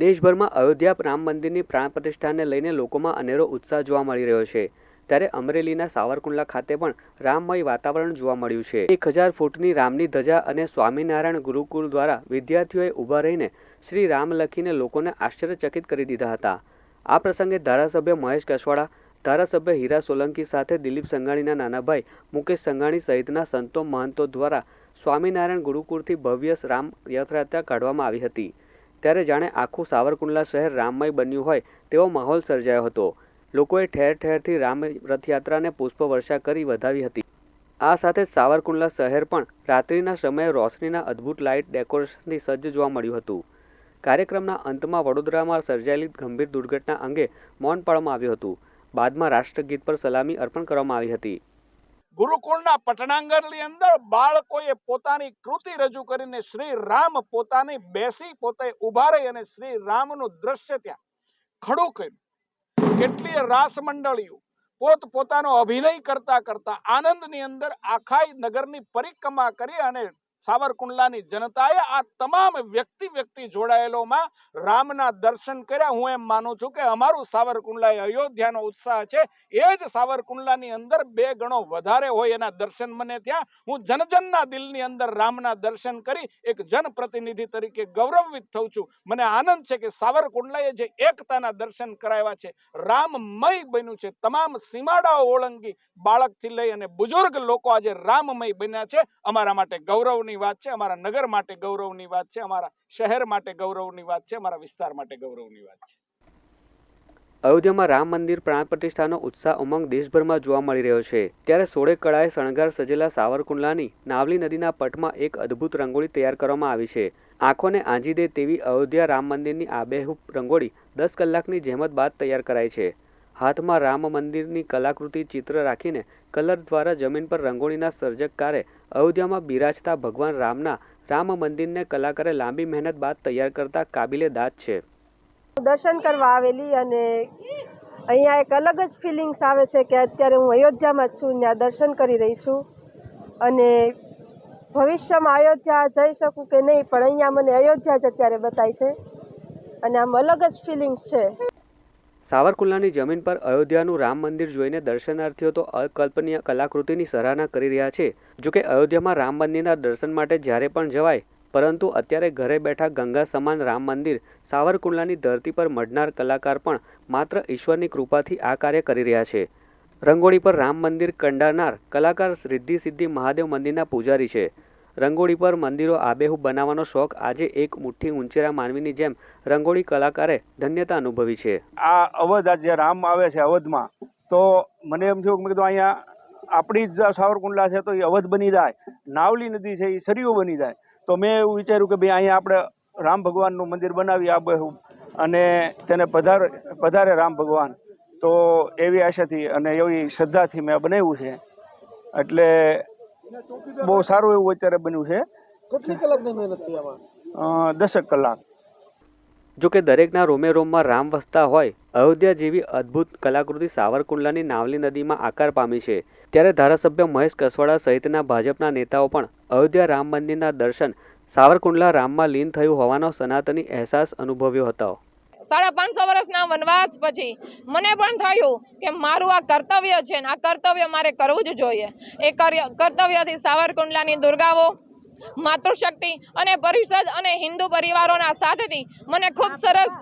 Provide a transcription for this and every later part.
દેશભરમાં અયોધ્યા રામ મંદિરની પ્રાણ પ્રતિષ્ઠાને લઈને લોકોમાં અનેરો ઉત્સાહ જોવા મળી રહ્યો છે. ત્યારે અમરેલીના સાવરકુંડલા ખાતે પણ રામમય વાતાવરણ જોવા મળ્યું છે. એક હજાર ફૂટની રામની ધજા અને સ્વામિનારાયણ ગુરુકુળ દ્વારા વિદ્યાર્થીઓએ ઊભા રહીને શ્રી રામ લખીને લોકોને આશ્ચર્યચકિત કરી દીધા હતા. આ પ્રસંગે ધારાસભ્ય મહેશ કસવાડા, ધારાસભ્ય હીરા સોલંકી સાથે દિલીપ સંઘાણીના નાના ભાઈ મુકેશ સંઘાણી સહિતના સંતો મહંતો દ્વારા સ્વામિનારાયણ ગુરુકુળથી ભવ્ય રામ યાત્રા કાઢવામાં આવી હતી. ત્યારે જાણે આખું સાવરકુંડલા શહેર રામમય બન્યું હોય તેવો માહોલ સર્જાયો હતો. લોકોએ ઠેર ઠેરથી રામ રથયાત્રાને પુષ્પવર્ષા કરી વધાવી હતી. આ સાથે જ સાવરકુંડલા શહેર પણ રાત્રિના સમયે રોશનીના અદ્ભુત લાઇટ ડેકોરેશનથી સજ્જ જોવા મળ્યું હતું. કાર્યક્રમના અંતમાં વડોદરામાં સર્જાયેલી ગંભીર દુર્ઘટના અંગે મૌન પાડવામાં આવ્યું હતું. બાદમાં રાષ્ટ્રગીત પર સલામી અર્પણ કરવામાં આવી હતી. ગુરુકુળના પટણાંગરની અંદર બાળકોએ પોતાની કૃતિ રજૂ કરીને શ્રી રામ પોતાની બેસી પોતે ઊભા રહી અને શ્રી રામનું દ્રશ્ય ત્યાં ખડું કર્યું. કેટલીય રાસ મંડળીઓ પોત પોતાનો અભિનય કરતા કરતા આનંદની અંદર આખાય નગરની પરિક્રમા કરી અને સાવરકુંડલાની જનતાએ આ તમામ વ્યક્તિ વ્યક્તિ જોડાયેલોમાં રામના દર્શન કર્યા. હું એમ માનું છું કે અમારું સાવરકુંડલા એ અયોધ્યાનો ઉત્સાહ છે. એ જ સાવરકુંડલાની અંદર બે ગણો વધારે હોય એના દર્શન મને ત્યાં. હું જનજનના દિલની અંદર રામના દર્શન કરી એક જનપ્રતિનિધિ તરીકે ગૌરવિત થઉં છું. મને આનંદ છે કે સાવરકુંડલાએ જે એકતાના દર્શન કરાવ્યા છે, રામમય બન્યું છે. તમામ સીમાડાઓ ઓળંગી બાળકથી લઈ અને બુજુર્ગ લોકો આજે રામમય બન્યા છે. અમારા માટે ગૌરવની વાત છે, અમારા નગર માટે ગૌરવની વાત છે, અમારા શહેર માટે ગૌરવની વાત છે, અમારા વિસ્તાર માટે ગૌરવની વાત છે. અયોધ્યામાં રામ મંદિર પ્રાણ પ્રતિષ્ઠાનો ઉત્સાહ ઉમંગ દેશભરમાં જોવા મળી રહ્યો છે. ત્યારે સોળે કળાએ શણગાર સજેલા સાવરકુંડલાની નાવલી નદીના પટમાં એક અદ્ભુત રંગોળી તૈયાર કરવામાં આવી છે. આંખોને આંજી દે તેવી અયોધ્યા રામ મંદિરની આબેહૂબ રંગોળી દસ કલાકની જહેમત બાદ તૈયાર કરાઈ છે. હાથમાં રામ મંદિરની કલાકૃતિ ચિત્ર રાખીને કલર દ્વારા જમીન પર રંગોળીના સર્જકકારે અયોધ્યામાં બિરાજતા ભગવાન રામના રામ મંદિરને કલાકારે લાંબી મહેનત બાદ તૈયાર કરતા કાબિલે દાદ છે. દર્શન કરવા આવેલી અને અહીંયા એક અલગ જ ફિલિંગ્સ આવે છે કે અત્યારે હું અયોધ્યામાં છું, ત્યાં દર્શન કરી રહી છું અને ભવિષ્યમાં અયોધ્યા જઈ શકું કે નહીં, પણ અહીંયા મને અયોધ્યા જ અત્યારે બતાય છે અને આમ અલગ જ ફિલિંગ્સ છે. સાવરકુંડલાની જમીન પર અયોધ્યાનું રામ મંદિર જોઈને દર્શનાર્થીઓ તો અકલ્પનીય કલાકૃતિની સરાહના કરી રહ્યા છે. જોકે અયોધ્યામાં રામ મંદિરના દર્શન માટે જ્યારે પણ જવાય, પરંતુ અત્યારે ઘરે બેઠા ગંગા સમાન રામ મંદિર સાવરકુંડલાની ધરતી પર મઢનાર કલાકાર પણ માત્ર ઈશ્વરની કૃપાથી આ કાર્ય કરી રહ્યા છે. રંગોળી પર રામ મંદિર કંડારનાર કલાકાર સિદ્ધિ સિદ્ધિ મહાદેવ મંદિરના પૂજારી છે. રંગોળી પર મંદિરો આબેહૂબ બનાવવાનો શોખ આજે એક મુઠ્ઠી ઊંચેરા માનવીની જેમ રંગોળી કલાકારે ધન્યતા અનુભવી છે. આ અવધ આ જે રામ આવે છે અવધમાં, તો મને એમ થયું કીધું અહીંયા આપણી જ સાવરકુંડલા છે તો એ અવધ બની જાય, નાવલી નદી છે એ સરયુ બની જાય. તો મેં એવું વિચાર્યું કે ભાઈ અહીંયા આપણે રામ ભગવાનનું મંદિર બનાવી આબેહૂબ અને તેને પધાર, પધારે રામ ભગવાન. તો એવી આશાથી અને એવી શ્રદ્ધાથી મેં બનાવ્યું છે. એટલે બહુ સારું એવું અત્યારે બન્યું છે. કેટલી કલાકની મહેનત થઈ આમાં? દસેક કલાક. જોકે દરેકના રોમે રોમમાં રામ વસતા હોય અયોધ્યા જેવી અદ્ભુત કલાકૃતિ સાવરકુંડલાની નાવલી નદીમાં આકાર પામી છે. ત્યારે ધારાસભ્ય મહેશ કસવાડા સહિતના ભાજપના નેતાઓ પણ અયોધ્યા રામ મંદિરના દર્શન સાવરકુંડલા રામમાં લીન થયું હોવાનો સનાતની અહેસાસ અનુભવ્યો હતો. સાડા પાંચસો વર્ષના વનવાસ પછી મને પણ થયું કે મારું આ કર્તવ્ય છે ને આ કર્તવ્ય મારે કરવું જ જોઈએ. એ કર્તવ્યથી સાવરકુંડલાની દુર્ગાઓ, માતૃશક્તિ અને પરિષદ અને હિન્દુ પરિવારોના સાથેથી મને ખૂબ સરસ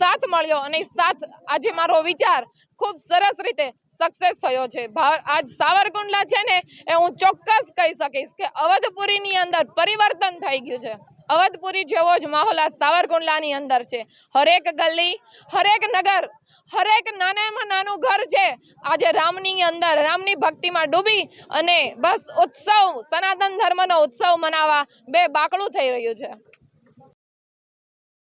સાથ મળ્યો અને સાથ આજે મારો વિચાર ખૂબ સરસ રીતે સક્સેસ થયો છે. આજ સાવરકુંડલા છે ને એ હું ચોક્કસ કહી શકીશ કે અવધપુરીની અંદર પરિવર્તન થઈ ગયું છે. અવધપુરી જેવો જ માહોલ આ સાવરકુંડલાની અંદર છે. હરેક ગલી, હરેક નગર, હરેક નાનામાં નાનું ઘર છે. આજે રામની અંદર, રામની ભક્તિમાં ડૂબી અને બસ ઉત્સવ, સનાતન ધર્મનો ઉત્સવ મનાવવા બે બાકડું થઈ રહ્યું છે.